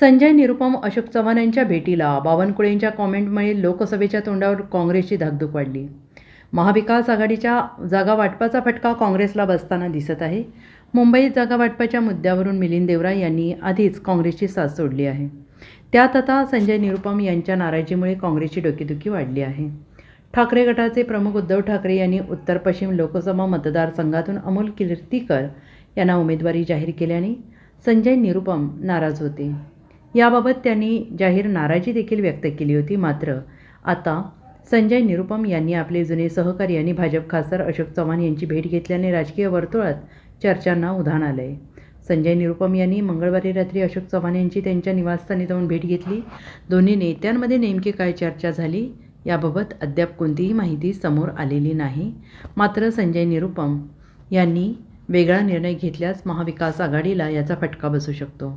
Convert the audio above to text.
संजय निरुपम अशोक चव्हाण यांच्या भेटीला बावनकुळेंच्या कॉमेंटमुळे लोकसभेच्या तोंडावर काँग्रेसची धाकधूक वाढली. महाविकास आघाडीच्या जागा वाटपाचा फटका काँग्रेसला बसताना दिसत आहे. मुंबईत जागा वाटपाच्या मुद्द्यावरून मिलिंद देवरा यांनी आधीच काँग्रेसची साथ सोडली आहे. त्यात आता संजय निरुपम यांच्या नाराजीमुळे काँग्रेसची डोकेदुखी वाढली आहे. ठाकरे गटाचे प्रमुख उद्धव ठाकरे यांनी उत्तर पश्चिम लोकसभा मतदारसंघातून अमोल कीर्तीकर यांना उमेदवारी जाहीर केल्याने संजय निरुपम नाराज होते. याबाबत त्यांनी जाहीर नाराजी देखील व्यक्त केली होती. मात्र आता संजय निरुपम यांनी आपले जुने सहकारी आणि भाजप खासदार अशोक चव्हाण यांची भेट घेतल्याने राजकीय वर्तुळात चर्चांना उधाण आलं आहे संजय निरुपम यांनी मंगळवारी रात्री अशोक चव्हाण यांची त्यांच्या निवासस्थानी जाऊन भेट घेतली. दोन्ही नेत्यांमध्ये नेमकी काय चर्चा झाली याबाबत अद्याप कोणतीही माहिती समोर आलेली नाही. मात्र संजय निरुपम यांनी वेगळा निर्णय घेतल्यास महाविकास आघाडीला याचा फटका बसू शकतो.